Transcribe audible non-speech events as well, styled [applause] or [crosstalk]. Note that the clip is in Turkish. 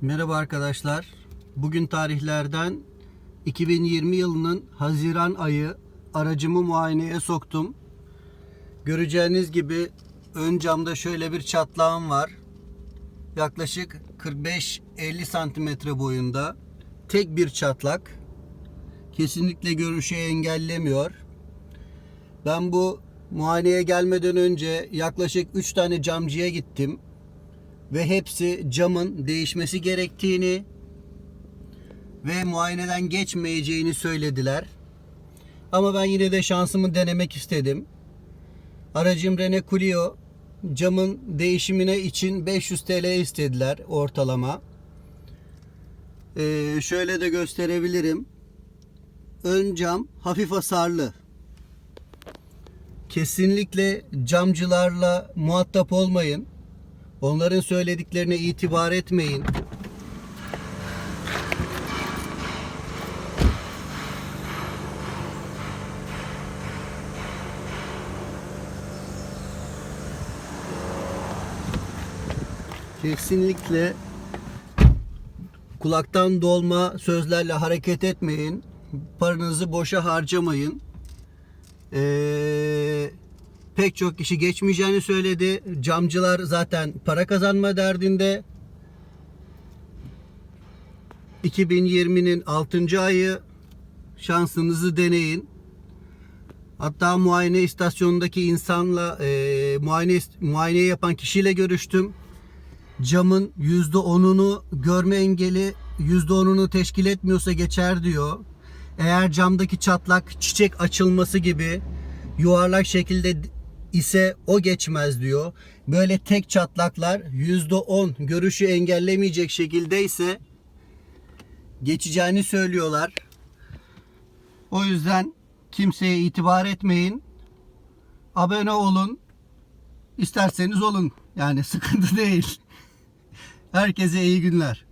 Merhaba arkadaşlar. Bugün tarihlerden 2020 yılının Haziran ayı aracımı muayeneye soktum. Göreceğiniz gibi ön camda şöyle bir çatlağım var. Yaklaşık 45-50 santimetre boyunda. Tek bir çatlak. Kesinlikle görüşü engellemiyor. Ben bu muayeneye gelmeden önce yaklaşık 3 tane camcıya gittim ve hepsi camın değişmesi gerektiğini ve muayeneden geçmeyeceğini söylediler. Ama ben yine de şansımı denemek istedim. Aracım Renault Clio camın değişimine için 500 TL istediler ortalama. Ee, şöyle de gösterebilirim. Ön cam hafif hasarlı. Kesinlikle camcılarla muhatap olmayın. Onların söylediklerine itibar etmeyin. Kesinlikle kulaktan dolma sözlerle hareket etmeyin. Paranızı boşa harcamayın. Ee, pek çok kişi geçmeyeceğini söyledi. Camcılar zaten para kazanma derdinde. 2020'nin 6. ayı şansınızı deneyin. Hatta muayene istasyonundaki insanla e, muayene muayene yapan kişiyle görüştüm. Camın %10'unu görme engeli %10'unu teşkil etmiyorsa geçer diyor. Eğer camdaki çatlak çiçek açılması gibi yuvarlak şekilde ise o geçmez diyor. Böyle tek çatlaklar %10 görüşü engellemeyecek şekilde ise geçeceğini söylüyorlar. O yüzden kimseye itibar etmeyin. Abone olun. İsterseniz olun. Yani [laughs] sıkıntı değil. Herkese iyi günler.